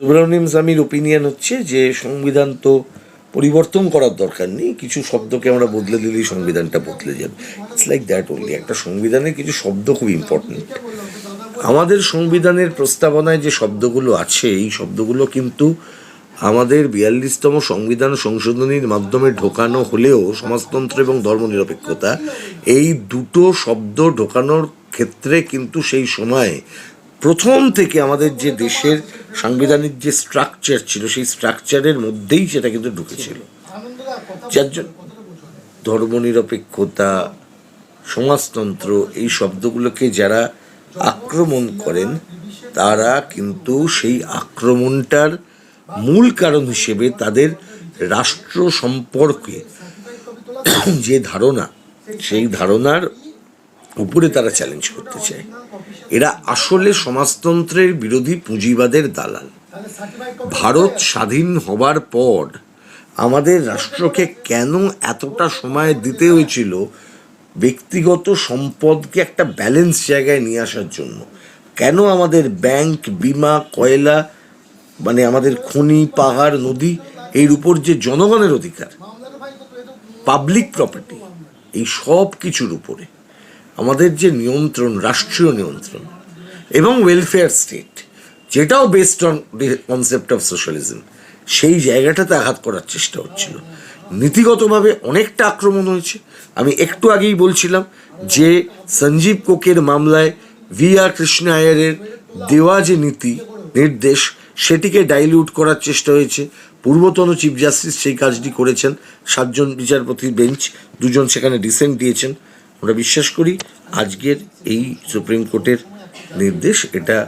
সুব্রমণিয়াম স্বামীর ওপিনিয়ন হচ্ছে যে সংবিধান তো পরিবর্তন করার দরকার নেই, কিছু শব্দকে আমরা বদলে দিলেই সংবিধানটা বদলে যাবে। ইটস লাইক দ্যাট ওনলি একটা সংবিধানের কিছু শব্দ খুব ইম্পর্টেন্ট আমাদের সংবিধানের প্রস্তাবনায় যে শব্দগুলো আছে, এই শব্দগুলো কিন্তু আমাদের বিয়াল্লিশতম সংবিধান সংশোধনীর মাধ্যমে ঢোকানো হলেও সমাজতন্ত্র এবং ধর্মনিরপেক্ষতা, এই দুটো শব্দ ঢোকানোর ক্ষেত্রে কিন্তু সেই সময় প্রথম থেকে আমাদের যে দেশের সাংবিধানিক যে স্ট্রাকচার ছিল, সেই স্ট্রাকচারের মধ্যেই সেটা কিন্তু ঢুকেছিল। যার জন্য ধর্মনিরপেক্ষতা, সমাজতন্ত্র, এই শব্দগুলোকে যারা আক্রমণ করেন, তারা কিন্তু সেই আক্রমণটার মূল কারণ হিসেবে তাদের রাষ্ট্র সম্পর্কে যে ধারণা, সেই ধারণার উপরে তারা চ্যালেঞ্জ করতে চায়। এরা আসলে সমাজতন্ত্রের বিরোধী পুঁজিবাদের দালাল। ভারত স্বাধীন হবার পর আমাদের রাষ্ট্রকে কেন এতটা সময় দিতে হয়েছিল ব্যক্তিগত সম্পদকে একটা ব্যালেন্স জায়গায় নিয়ে আসার জন্য? কেন আমাদের ব্যাংক বিমা, কয়লা মানে আমাদের খনি, পাহাড়, নদী, এর উপর যে জনগণের অধিকার পাবলিক প্রপার্টি এই সব কিছুর উপরে আমাদের যে নিয়ন্ত্রণ, রাষ্ট্রীয় নিয়ন্ত্রণ এবং ওয়েলফেয়ার স্টেট যেটাও based on concept of socialism সেই জায়গাটাতে আঘাত করার চেষ্টা হচ্ছিল। নীতিগতভাবে অনেকটা আক্রমণ হয়েছে। আমি একটু আগেই বলছিলাম যে সঞ্জীব কোকের মামলায় ভি আর কৃষ্ণ আয়ারের দেওয়া যে নীতি, নির্দেশ, সেটিকে ডাইলিউট করার চেষ্টা হয়েছে। পূর্বতন চিফ জাস্টিস সেই কাজটি করেছেন। সাতজন বিচারপতির বেঞ্চ দুজন সেখানে ডিসেন্ট দিয়েছেন। আমরা বিশ্বাস করি আজকের এই সুপ্রিম কোর্টের নির্দেশ এটা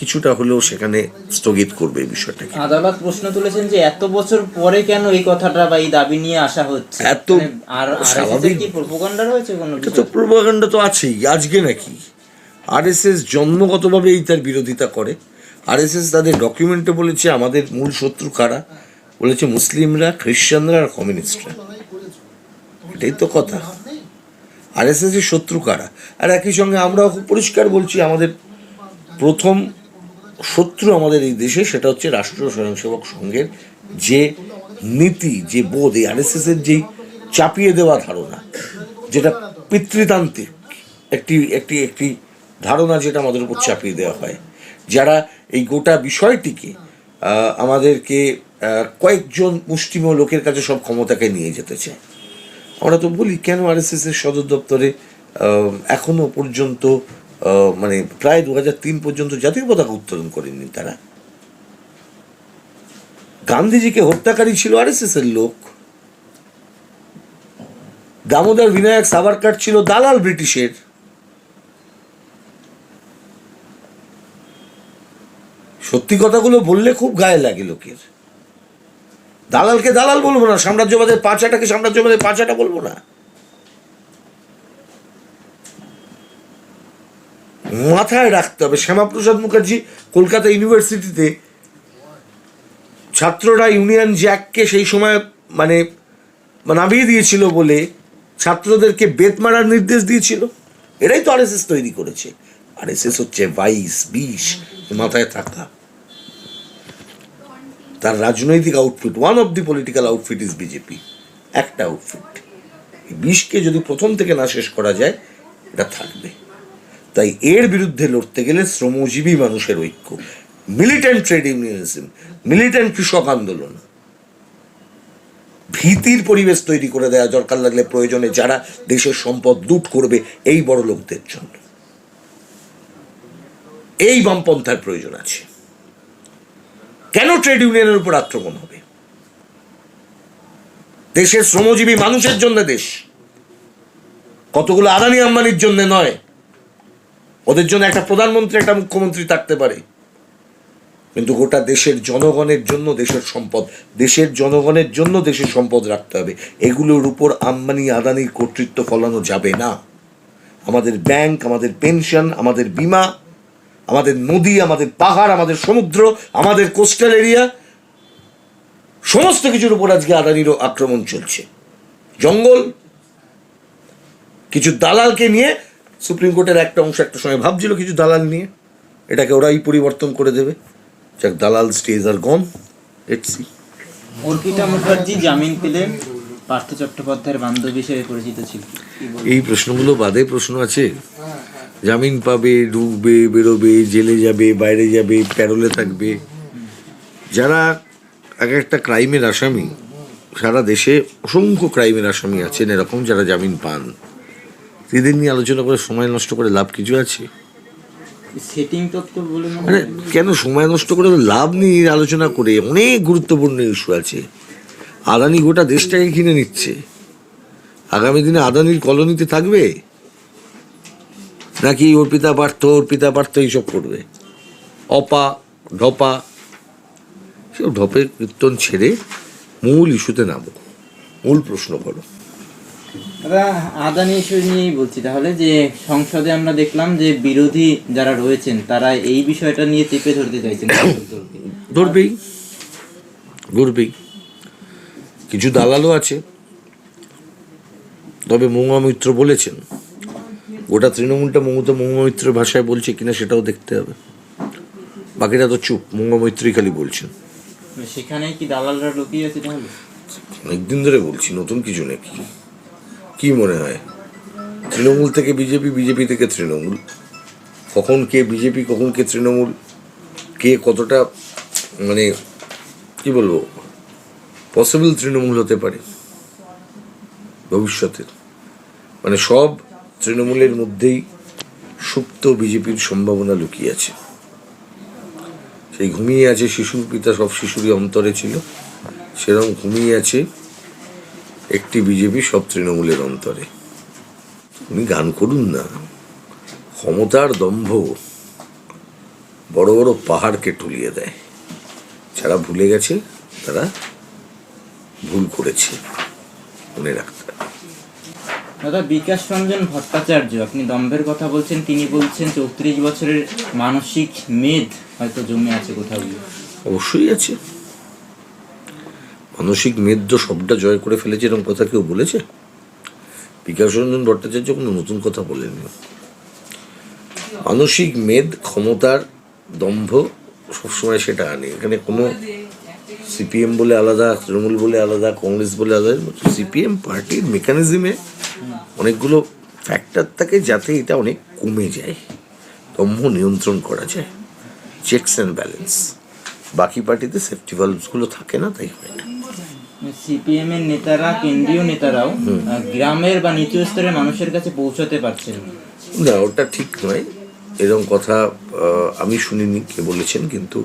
কিছুটা হলেও সেখানে স্থগিত করবে এই বিষয়টাকে। আদালত প্রশ্ন তুলেছেন যে এত বছর পরে কেন এই কথাটা বা এই দাবি নিয়ে আসা হচ্ছে? এত মানে আর আর স্বাভাবিক। কি প্রোপাগান্ডা রয়েছে কোনো এটা কিছু তো প্রভাকাণ্ড তো আছেই আজকে নাকি? আরএসএস জন্মগতভাবে এই তার বিরোধিতা করে। আরএসএস তাদের ডকুমেন্টে বলেছে আমাদের মূল শত্রু কারা? বলেছে মুসলিমরা খ্রিশ্চানরা আর কমিউনিস্টরা। এটাই তো কথা। আরএসএস এর শত্রু কারা? আর একই সঙ্গে আমরাও খুব পরিষ্কার বলছি, আমাদের প্রথম শত্রু আমাদের এই দেশে সেটা হচ্ছে রাষ্ট্রীয় স্বয়ংসেবক সংঘের যে নীতি, যে বোধ, এই আরএসএস এর যেই চাপিয়ে দেওয়া ধারণা, যেটা পিতৃতান্ত্রিক একটি একটি একটি ধারণা যেটা আমাদের উপর চাপিয়ে দেওয়া হয়। যারা এই গোটা বিষয়টিকে আমাদেরকে কয়েকজন মুষ্টিমেয় লোকের কাছে সব ক্ষমতাকে নিয়ে যেতে চায়। আমরা তো বলি, কেন আরএসএস এর সদর দপ্তরে এখনও পর্যন্ত মানে প্রায় দু তিন পর্যন্ত জাতীয় পতাকা উত্তোলন করেননি তারা। গান্ধীজিকে হত্যাকারী ছিল আরএসএস এর লোক। দামোদর বিনায়ক সাভারকার ছিল দালাল ব্রিটিশের। সত্যি কথাগুলো বললে খুব গায়ে লাগে লোকের। দালালকে দালাল বলব না, সাম্রাজ্যবাদের পাঁচাটাকে সাম্রাজ্যবাদের পাঁচাটা বলব না। মাথায় রাখতে হবে। শ্যামাপ্রসাদ মুখার্জি কলকাতা ইউনিভার্সিটিতে ছাত্ররা ইউনিয়ন জ্যাককে সেই সময় মানে নামিয়ে দিয়েছিল বলে ছাত্রদেরকে বেত মারার নির্দেশ দিয়েছিল। এরাই তো আরএসএস তৈরি করেছে। আরএসএস হচ্ছে বাইশ, বিশ, মাথায় থাকা। তার রাজনৈতিক outfit one of the political outfit is BJP একটা আউটফিট বিষকে যদি প্রথম থেকে না শেষ করা যায়, এটা থাকবে। তাই এর বিরুদ্ধে লড়তে গেলে শ্রমজীবী মানুষের ঐক্য। মিলিটেন্ট ট্রেড ইউনিয়নিজম মিলিটেন্ট কৃষক আন্দোলন। ভীতির পরিবেশ তৈরি করে দেওয়া দরকার লাগলে প্রয়োজনে যারা দেশের সম্পদ লুট করবে, এই বড় লোকদের জন্য। এই বামপন্থার প্রয়োজন আছে। কেন ট্রেড ইউনিয়নের উপর আক্রমণ হবে? দেশের শ্রমজীবী মানুষের জন্য দেশ। কতগুলো আদানি আম্বানির জন্য নয়। ওদের জন্য একটা প্রধানমন্ত্রী, একটা মুখ্যমন্ত্রী থাকতে পারে। কিন্তু গোটা দেশের জনগণের জন্য দেশের সম্পদ, দেশের জনগণের জন্য দেশের সম্পদ রাখতে হবে। এগুলোর উপর আম্বানি, আদানির কর্তৃত্ব ফলানো যাবে না। আমাদের ব্যাংক, আমাদের পেনশন, আমাদের বিমা আমাদের নদী আমাদের পাহাড় আমাদের সমুদ্র আমাদের কোস্টাল এরিয়া সমস্ত কিছুর উপর আজকে আদানিরও আক্রমণ চলছে। জঙ্গল কিছু দালালকে নিয়ে সুপ্রিম কোর্টের একটা অংশ একটা সময় ভাবছিল কিছু দালাল নিয়ে এটাকে ওরাই পরিবর্তন করে দেবে। যাক দালাল stage R gone let's see Arpita Mukherjee জামিন পেলেন পার্থ চট্টোপাধ্যায়ের বান্ধবী হিসেবে পরিচিত ছিল। এই প্রশ্নগুলো বাদে প্রশ্ন আছে। জামিন পাবে ঢুকবে বেরোবে জেলে যাবে বাইরে যাবে প্যারোলে থাকবে। যারা এক একটা ক্রাইমের আসামি সারা দেশে অসংখ্য ক্রাইমের আসামি আছেন এরকম যারা জামিন পান। এদের নিয়ে আলোচনা করে সময় নষ্ট করে লাভ কিছু আছে? মনে মানে কেন সময় নষ্ট করে লাভ নিয়ে আলোচনা করে? অনেক গুরুত্বপূর্ণ ইস্যু আছে। আদানি গোটা দেশটাকে কিনে নিচ্ছে। আগামী দিনে আদানির কলোনিতে থাকবে? নাকি অর্পিতা পার্থ অর্পিতা পার্থ এইসব করবে? অপা ঢপা সব ঢপের কীর্তন ছেড়ে মূল ইস্যুতে নামো। মূল প্রশ্ন করো। দাদা আদানি ইস্যু নিয়েই বলছি। তাহলে যে সংসদে আমরা দেখলাম যে বিরোধী যারা রয়েছেন তারা এই বিষয়টা নিয়ে চেপে ধরতে চাইছেন। ধরবেই। ঘুরবেই কিছু দালালও আছে। তবে মহুয়া মিত্র বলেছেন গোটা তৃণমূলটা মমতা মহুয়া মৈত্রের ভাষায় বলছে কিনা সেটাও দেখতে হবে। বাকিরা তো চুপ মহুয়া মৈত্রী খালি বলছেন। সেখানে কি দালালরা লুকিয়ে আছে তাহলে? অনেকদিন ধরে বলছি নতুন কিছু নাকি? কি মনে হয়? তৃণমূল থেকে বিজেপি বিজেপি থেকে তৃণমূল। কখন কে বিজেপি কখন কে তৃণমূল? কে কতটা মানে কি বলব? পসিবল তৃণমূল হতে পারে ভবিষ্যতের মানে সব তৃণমূলের মধ্যেই সুপ্ত বিজেপির সম্ভাবনা লুকিয়ে আছে। সেই ঘুমিয়ে আছে শিশুর পিতা, সব শিশুরই অন্তরে ছিল। সেরকম ঘুমিয়ে আছে একটি বিজেপি, সব তৃণমূলের অন্তরে। উনি গান করুন না। ক্ষমতার দম্ভ বড় বড় পাহাড়কে টুলিয়ে দেয়। যারা ভুলে গেছে, তারা ভুল করেছে। মনে রাখতে। দাদা, বিকাশ রঞ্জন ভট্টাচার্য, আপনি দম্ভের কথা বলছেন, তিনি বলছেন চৌত্রিশ বছরের মানসিক মেদ হয়তো জমে আছে কোথাও। অবশ্যই আছে। মানসিক মেদ তো সবটা জয় করে ফেলেছে এরকম কথা কেউ বলেছে? বিকাশ রঞ্জন ভট্টাচার্য কোনো নতুন কথা বলেননি। মানসিক মেদ, ক্ষমতার দম্ভ সবসময় সেটা আনে। এখানে কোনো সিপিএম বলে আলাদা, তৃণমূল বলে আলাদা, কংগ্রেস বলে আলাদা, সিপিএম পার্টির মেকানিজমে অনেকগুলো ফ্যাক্টর থাকে যাতে এটা অনেক কমে যায় দম্ভ নিয়ন্ত্রণ করা যায় চেকস অ্যান্ড ব্যালেন্স বাকি পার্টিতে সেফটি ভালভসগুলো থাকে না তাই হয় না। সিপিএম এর নেতারা কেন্দ্রীয় নেতারাও গ্রামের বা নিচু স্তরের মানুষের কাছে পৌঁছাতে পারছেন না। না ওটা ঠিক নয়। এরকম কথা আমি শুনিনি কে বলেছেন কিন্তু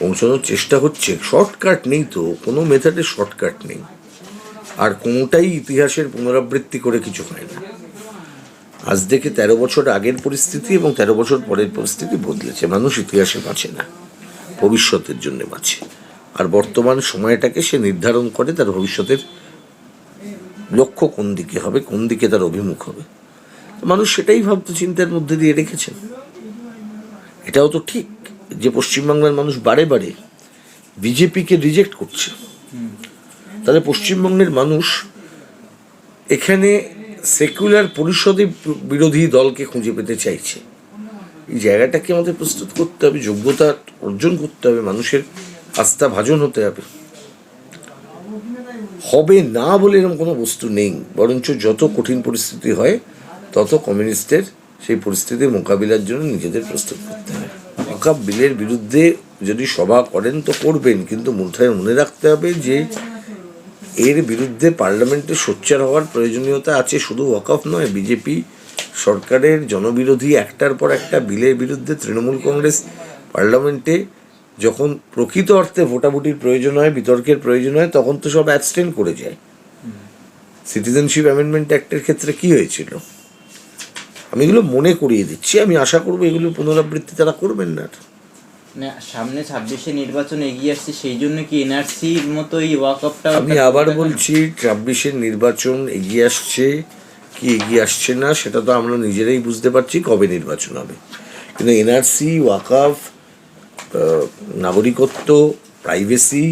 পৌঁছানোর চেষ্টা হচ্ছে। শর্টকাট নেই তো কোনো মেথডে শর্টকাট নেই। আর কোনোটাই ইতিহাসের পুনরাবৃত্তি করে কিছু হয় না। আজ থেকে তেরো বছর আগের পরিস্থিতি এবং তেরো বছর পরের পরিস্থিতি বদলেছে। মানুষ ইতিহাসে বাঁচে না, ভবিষ্যতের জন্য বাঁচে। আর বর্তমান সময়টাকে সে নির্ধারণ করে তার ভবিষ্যতের লক্ষ্য কোন দিকে হবে, কোন দিকে তার অভিমুখ হবে। মানুষ সেটাই ভাবতে, চিন্তার মধ্যে দিয়ে রেখেছেন। এটাও তো ঠিক যে পশ্চিমবাংলার মানুষ বারে বারে বিজেপিকে রিজেক্ট করছে। তাহলে পশ্চিমবঙ্গের মানুষ এখানে সেকুলার পরিষদে বিরোধী দলকে খুঁজে পেতে চাইছে। এই জায়গাটাকে আমাদের প্রস্তুত করতে হবে, যোগ্যতা অর্জন করতে হবে, মানুষের আস্থা ভাজন হতে হবে। হবে না বলে এরকম কোনো বস্তু নেই, বরঞ্চ যত কঠিন পরিস্থিতি হয়, তত কমিউনিস্টের সেই পরিস্থিতির মোকাবিলার জন্য নিজেদের প্রস্তুত করতে হবে। ওয়াকাব বিলের বিরুদ্ধে যদি সভা করেন তো করবেন, কিন্তু মুঠায় মনে রাখতে হবে যে এর বিরুদ্ধে পার্লামেন্টে সোচ্চার হওয়ার প্রয়োজনীয়তা আছে, শুধু ওয়াকফ নয় বিজেপি সরকারের জনবিরোধী একটার পর একটা বিলের বিরুদ্ধে তৃণমূল কংগ্রেস পার্লামেন্টে যখন প্রকৃত অর্থে ভোটাভুটির প্রয়োজন হয়, বিতর্কের প্রয়োজন হয়, তখন তো সব অ্যাবস্টেন করে যায়। সিটিজেনশিপ অ্যামেন্ডমেন্ট অ্যাক্টের ক্ষেত্রে কি হয়েছিল? আমি এগুলো মনে করিয়ে দিচ্ছি, আমি আশা করব এগুলো পুনরাবৃত্তি তারা করবেন না। সামনে ছাব্বিশে নির্বাচন এগিয়ে আসছে সেই জন্য কি এনআরসির মতো এই ওয়াকআপটা আমি আবার বলছি ছাব্বিশের নির্বাচন এগিয়ে আসছে কি এগিয়ে আসছে না সেটা তো আমরা নিজেরাই বুঝতে পারছি কবে নির্বাচন হবে। কিন্তু এনআরসি ওয়াকাফ আহ, নাগরিকত্ব প্রাইভেসি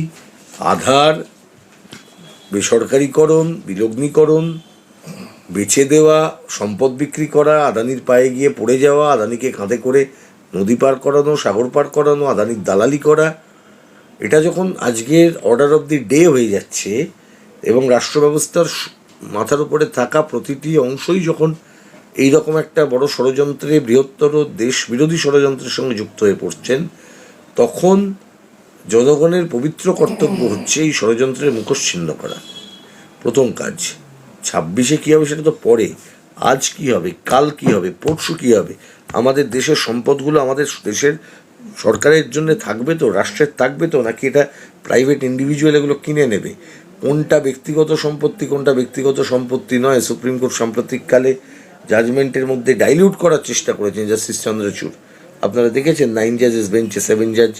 আধার বেসরকারীকরণ বিলগ্নীকরণ বেচে দেওয়া সম্পদ বিক্রি করা আদানির পায়ে গিয়ে পড়ে যাওয়া আদানিকে কাঁধে করে নদী পার করানো, সাগর পার করানো, আদানির দালালি করা, এটা যখন আজকের অর্ডার অফ দি ডে হয়ে যাচ্ছে এবং রাষ্ট্র ব্যবস্থার মাথার উপরে থাকা প্রতিটি অংশই যখন এই রকম একটা বড় ষড়যন্ত্রে বৃহত্তর দেশ বিরোধী ষড়যন্ত্রের সঙ্গে যুক্ত হয়ে পড়ছেন, তখন জনগণের পবিত্র কর্তব্য হচ্ছে এই ষড়যন্ত্রের মুখোশ ছিন্ন করা। প্রথম কাজ, ছাব্বিশে কী হবে সেটা তো পরে। আজ কি হবে? কাল কি হবে? পরশু কি হবে? আমাদের দেশের সম্পদগুলো আমাদের দেশের সরকারের জন্য থাকবে তো? রাষ্ট্রের থাকবে তো? নাকি এটা প্রাইভেট ইন্ডিভিজুয়াল এগুলো কিনে নেবে? কোনটা ব্যক্তিগত সম্পত্তি, কোনটা ব্যক্তিগত সম্পত্তি নয়? সুপ্রিম কোর্ট সাম্প্রতিককালে জাজমেন্টের মধ্যে ডাইলিউট করার চেষ্টা করেছেন জাস্টিস চন্দ্রচূড় আপনারা দেখেছেন নাইন জাজেস বেঞ্চে সেভেন জাজ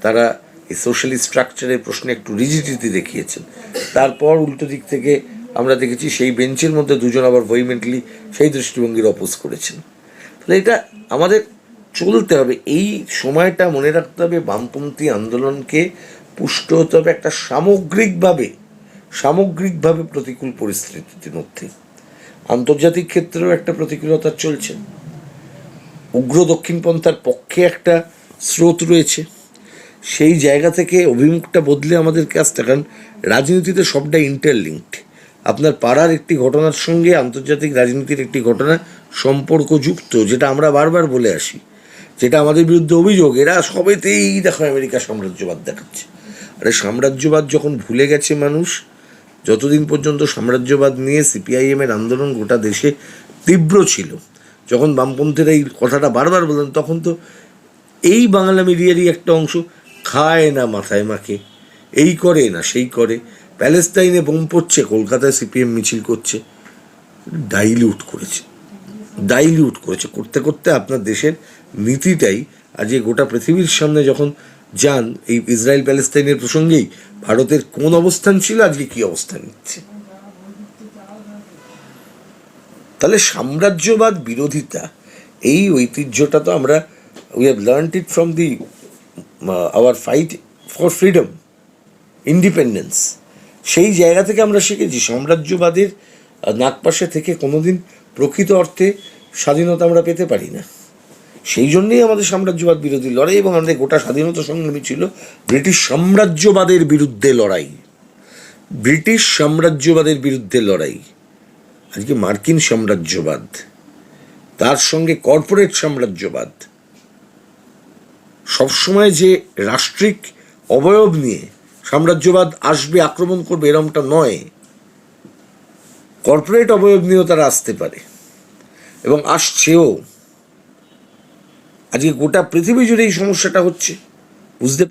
তারা এই সোশ্যালি স্ট্রাকচারের প্রশ্নে একটু রিজিডিটি দেখিয়েছেন। তারপর উল্টো দিক থেকে আমরা দেখেছি সেই বেঞ্চের মধ্যে দুজন আবার ভয়েমেন্টলি সেই দৃষ্টিভঙ্গির অপোজ করেছেন। তাহলে এটা আমাদের চলতে হবে। এই সময়টা মনে রাখতে হবে বামপন্থী আন্দোলনকে পুষ্ট হতে হবে একটা সামগ্রিকভাবে সামগ্রিকভাবে প্রতিকূল পরিস্থিতির মধ্যে। আন্তর্জাতিক ক্ষেত্রেও একটা প্রতিকূলতা চলছে। উগ্র দক্ষিণপন্থার পক্ষে একটা স্রোত রয়েছে। সেই জায়গা থেকে অভিমুখটা বদলে আমাদেরকে আসতে কারণ রাজনীতিতে সবটা ইন্টারলিঙ্কড আপনার পাড়ার একটি ঘটনার সঙ্গে আন্তর্জাতিক রাজনীতির একটি ঘটনা সম্পর্কযুক্ত, যেটা আমরা বারবার বলে আসি, যেটা আমাদের বিরুদ্ধে অভিযোগ, এরা সবেতেই দেখো আমেরিকা সাম্রাজ্যবাদ দেখাচ্ছে। আরে সাম্রাজ্যবাদ যখন ভুলে গেছে মানুষ, যতদিন পর্যন্ত সাম্রাজ্যবাদ নিয়ে সিপিআইএম এর আন্দোলন গোটা দেশে তীব্র ছিল, যখন বামপন্থীরা এই কথাটা বারবার বললেন, তখন তো এই বাংলা মিডিয়ারই একটা অংশ খায় না মাথায় মাকে এই করে না, সেই করে। প্যালেস্তাইনে বোম পড়ছে, কলকাতায় সিপিএম মিছিল করছে। ডাইলিউট করেছে। ডাইলিউট করেছে। করতে করতে আপনার দেশের নীতিটাই আজকে গোটা পৃথিবীর সামনে যখন যান, এই ইসরায়েল প্যালেস্তাইনের প্রসঙ্গেই ভারতের কোন অবস্থান ছিল, আজকে কি অবস্থান নিচ্ছে? তাহলে সাম্রাজ্যবাদ বিরোধিতা, এই ঐতিহ্যটা তো আমরা we have learn it from the our fight for freedom independence সেই জায়গা থেকে আমরা শিখেছি সাম্রাজ্যবাদের আহ, নাগপাশে থেকে কোনোদিন প্রকৃত অর্থে স্বাধীনতা আমরা পেতে পারি না। সেই জন্যেই আমাদের সাম্রাজ্যবাদ বিরোধী লড়াই এবং আমাদের গোটা স্বাধীনতা সংগ্রামী ছিল ব্রিটিশ সাম্রাজ্যবাদের বিরুদ্ধে লড়াই। ব্রিটিশ সাম্রাজ্যবাদের বিরুদ্ধে লড়াই। আজকে মার্কিন সাম্রাজ্যবাদ তার সঙ্গে কর্পোরেট সাম্রাজ্যবাদ সবসময় যে রাষ্ট্রিক অবয়ব নিয়ে সাম্রাজ্যবাদ আসবে, আক্রমণ করবে, এরমটা নয়। কর্পোরেট অবয়ব নিয়েও তারা আসতে পারে। এবং আসছেও। আজকে গোটা পৃথিবী জুড়ে এই সমস্যাটা হচ্ছে। বুঝতে